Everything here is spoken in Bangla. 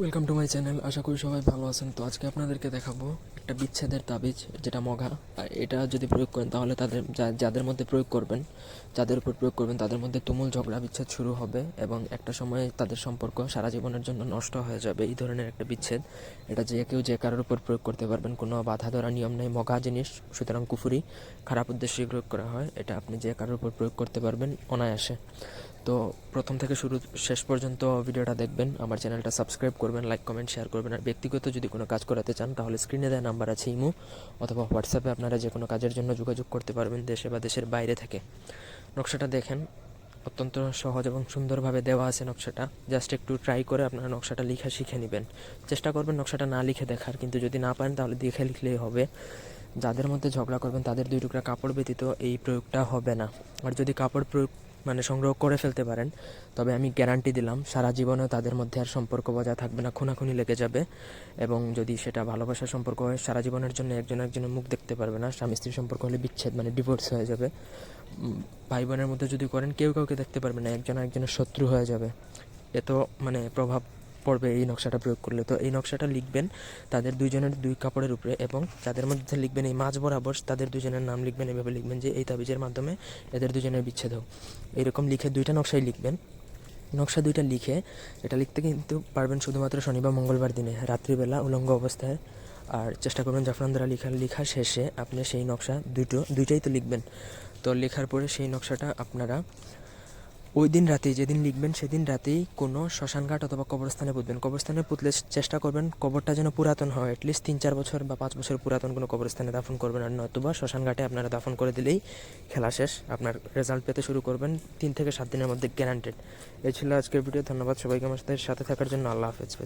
ওয়েলকাম টু মাই চ্যানেল আশা করি সবাই ভালো আছেন। তো আজকে আপনাদেরকে দেখাবো একটা বিচ্ছেদের তাবিজ, যেটা মগা। আর এটা যদি প্রয়োগ করেন, তাহলে তাদের যাদের মধ্যে প্রয়োগ করবেন, যাদের উপর প্রয়োগ করবেন, তাদের মধ্যে তুমুল ঝগড়া বিচ্ছেদ শুরু হবে এবং একটা সময় তাদের সম্পর্ক সারা জীবনের জন্য নষ্ট হয়ে যাবে। এই ধরনের একটা বিচ্ছেদ, এটা যে কেউ যে কারোর উপর প্রয়োগ করতে পারবেন, কোনো বাধা ধরা নিয়ম নেই, মগা জিনিস, সুতরাং কুফুরি, খারাপ উদ্দেশ্যে প্রয়োগ করা হয়, এটা আপনি যে কারোর উপর প্রয়োগ করতে পারবেন, অনায়াসে। তো প্রথম থেকে শুরু, শেষ পর্যন্ত ভিডিওটা দেখবেন, আমার চ্যানেলটা সাবস্ক্রাইব করবেন লাইক কমেন্ট শেয়ার করবেন, আর ব্যক্তিগত যদি কোনো কাজ করাতে চান, তাহলে স্ক্রিনে দেওয়া নাম্বার আছে ইমো, অথবা হোয়াটসঅ্যাপে আপনারা যে কোনো কাজের জন্য যোগাযোগ করতে পারবেন দেশে বা দেশের বাইরে থেকে। নকশাটা দেখেন, অত্যন্ত সহজ এবং সুন্দরভাবে দেওয়া আছে নকশাটা। জাস্ট একটু ট্রাই করে আপনারা নকশাটা লেখা শিখে নেবেন। চেষ্টা করবেন নকশাটা না লিখে দেখার, কিন্তু যদি না পারেন তাহলে দেখে লিখলেই হবে। যাদের মধ্যে ঝগড়া করবেন, তাদের দুই টুকরা কাপড় ব্যতীত এই প্রয়োগটা হবে না। আর যদি কাপড় প্রয়োগ মানে সংগ্রহ করে ফেলতে পারেন। তবে আমি গ্যারান্টি দিলাম, সারা জীবনেও তাদের মধ্যে আর সম্পর্ক বজায় থাকবে না, খুনাখুনি লেগে যাবে। এবং যদি সেটা ভালোবাসার সম্পর্ক হয়, সারা জীবনের জন্য একজন একজনের মুখ দেখতে পারবে না। স্বামী স্ত্রীর সম্পর্ক হলে বিচ্ছেদ মানে ডিভোর্স হয়ে যাবে। ভাই বোনের মধ্যে যদি করেন, কেউ কাউকে দেখতে পারবে না, একজন একজনের শত্রু হয়ে যাবে। এত মানে প্রভাব পড়বে এই নকশাটা প্রয়োগ করলে। তো এই নকশাটা লিখবেন তাদের দুইজনের দুই কাপড়ের উপরে এবং তাদের মধ্যে লিখবেন এই মাঝ বরাবর তাদের দুজনের নাম লিখবেন, এভাবে লিখবেন যে এই তাবিজের মাধ্যমে এদের দুজনের বিচ্ছেদ হোক। এরকম লিখে দুইটা নকশাই লিখবেন। নকশা দুইটা লিখে এটা লিখতে কিন্তু পারবেন শুধুমাত্র শনিবার মঙ্গলবার দিনে, রাত্রিবেলা, উলঙ্গ অবস্থায়। আর চেষ্টা করবেন জাফরান দ্বারা লেখা লেখা শেষে আপনি সেই নকশা দুটো, দুইটাই তো লিখবেন। তো লেখার পরে সেই নকশাটা আপনারা ওই দিন রাতেই, যেদিন লিখবেন সেদিন রাতেই কোনো শ্মশানঘাট অথবা কবরস্থানে পুঁতবেন। কবরস্থানে পুতলে চেষ্টা করবেন কবরটা যেন পুরাতন হয় অ্যাটলিস্ট তিন চার বছর বা পাঁচ বছর পুরাতন কোনো কবরস্থানে দাফন করবেন আর নতুবা শ্মশানঘাটে আপনারা দাফন করে দিলেই খেলা শেষ। আপনার রেজাল্ট পেতে শুরু করবেন তিন থেকে সাত দিনের মধ্যে গ্যারান্টেড এই ছিল আজকের ভিডিও ধন্যবাদ সবাইকে আমার সাথে সাথে থাকার জন্য আল্লাহ হাফেজ।